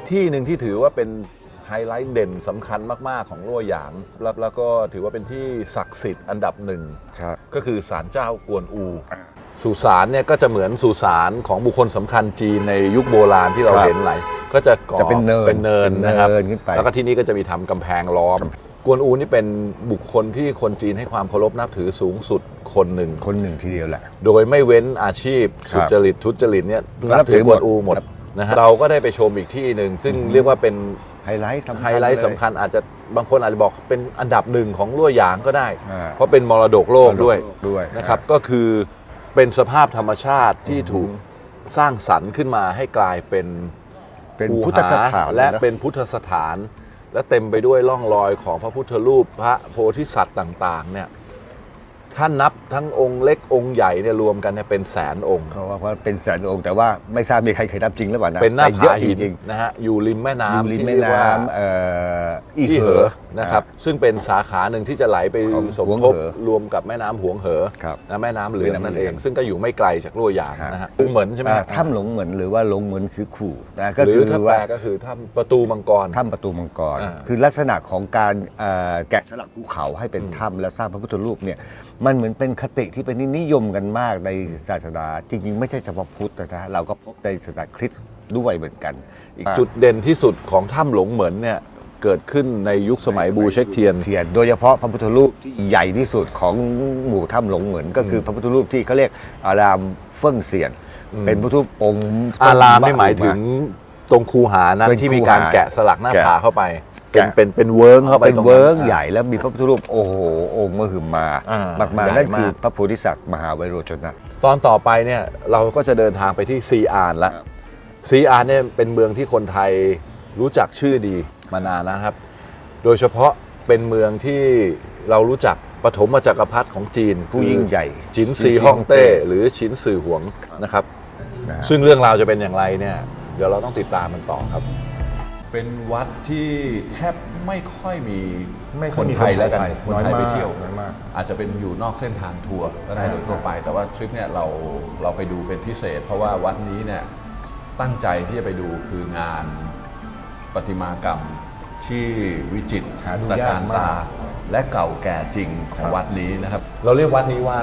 อีกที่หนึ่งที่ถือว่าเป็นไฮไลท์เด่นสำคัญมากๆของลั่วหยางแล้วแล้วก็ถือว่าเป็นที่ศักดิ์สิทธิ์อันดับหนึ่งครับก็คือศาลเจ้ากวนอู สุสานเนี่ยก็จะเหมือนสุสานของบุคคลสำคัญจีนในยุคโบราณที่เราครับเห็นหลายก็จะก่อจะเป็นเนินเป็นเนินนะครับเป็นเนินขึ้นไป แล้วก็ที่นี่ก็จะมีทำกำแพงล้อม กวนอูนี่เป็นบุคคลที่คนจีนให้ความเคารพนับถือสูงสุดคนหนึ่งคนหนึ่งทีเดียวแหละ โดยไม่เว้นอาชีพครับสุจริตทุจริตเนี่ยนันับบถืถืออหกมวดนอูหมด นะฮะเราก็ได้ไปชมอีกที่หนึ่งซึ่งเรียกว่าเป็นไฮไลท์สำคัญไฮไลท์สำคัญอาจจะบางคนอาจจะบอกเป็นอันดับหนึ่งของลั่วหยางก็ได้ อ่า เพราะเป็นมรดกโลกด้วยด้วยนะครับ ก็คือเป็นสภาพธรรมชาติที่ถูกสร้างสรรค์ขึ้นมาให้กลายเป็น เป็นคูพุทธสหถานและนะ เป็นพุทธสถาน และเต็มไปด้วยร่องรอยของพระพุทธรูปพระโพธิสัตว์ต่าง ๆ เนี่ย ท่านนับทั้งองค์เล็กองค์ใหญ่เนี่ยรวมกันเนี่ยเป็นแสนองค์ เขาว่าว่าเป็นแสนองค์แต่ว่าไม่ทราบมีใครเคยนับจริงหรือเปล่านะเป็นหน้าแต่เยผาอะจหินริงนะฮะอยู่ริมแม่ๆน้ำริมริมที่แม่เรียกว่าน้ำเอ่ออีที่เหเหออ นะครับซึ่งเป็นสาขาหนึ่งที่จะไหลไปของสมหวงทบเหอรวมกับแม่น้ำหวงเหอครับนะแม่น้ำเหลืองแม่น้ำนั่นเหลืเอองงซึ่งก็อยู่ไม่ไกลจากลั่วหยางครับนะฮะเหมือนใช่ไหมอ่าฮะถ้ำหลงเหมือนหรือว่าหลงเหมือนซื้อขู่นะก็หรืคืออถ้าแปลว่าก็คือถ้ำประตูมังกร ถ้ำประตูมังกร อ่า คือลักษณะของการเอ่อแกะสลักภูเขาให้เป็นถ้ำแล้วสร้างพระพุทธรูปเนี่ยมันเหมือนเป็นคติที่เป็นที่นิยมกันมากในศาสนาจริง ๆ ไม่ใช่เฉพาะพุทธนะเราก็พบในศาสนาคริสต์ด้วยเหมือนกันอีกจุดเด่นที่สุดของถ้ำหลงเหมือนเนี่ย เกิดขึ้นในยุคสมัยบูเช็คเทียน เทียนโดยเฉพาะพระพุทธรูปที่ใหญ่ที่สุดของหมู่ถ้ำหลงเหมือนก็คือพระพุทธรูปที่เขาเรียกอารามเฟิ่งเสียน อืม เป็นพระพุทธรูปองค์อารามไม่หมายถึงตรงคูหานั้นเป็นที่มีการคูหาแกะสลักหน้าแกะผาเข้าไป เป็นแกะเป็นเป็นเวิร์กเข้าไปเป็นตรงนั้นเวิร์กใหญ่แล้วมีพระพุทธรูปโอ้โหองค์มหึมาอ่ามากมายใหญ่นั่นคือมากพระโพธิสัตว์มหาไวโรจนะ ตอนต่อไปเนี่ยเราก็จะเดินทางไปที่ซีอานละซีอานเนี่ยเป็นเมืองที่คนไทยรู้จักชื่อดี มานานนะครับ โดยเฉพาะเป็นเมืองที่เรารู้จักปฐมจักรพรรดิของจีนผู้ยิ่งใหญ่ จินซีฮ่องเต้หรือชินซือหวงนะครับนะฮะซึ่งเรื่องราวจะเป็นอย่างไรเนี่ย เดี๋ยวเราต้องติดตามมันต่อครับ เป็นวัดที่แทบไม่ค่อยมีไม่ค่คอยนมีไทยแล้วกันคคนนไทไทยยไปไปเที่เที่ยยววน้อยมาก อาจจะเป็นอยู่นอกเส้นทางทัวร์ก็ได้อ่าโดยทั่วไป แต่ว่าทริปเนี่ยเราเราไปดูเป็นพิเศษ เพราะว่าวัดนี้เนี่ยตั้งใจที่จะไปดูคืองาน ประติมากรรมที่วิจิตรหาดูตระยากการมาก ตา และเก่าแก่จริงของวัดนี้นะครับ เราเรียกวัดนี้ว่า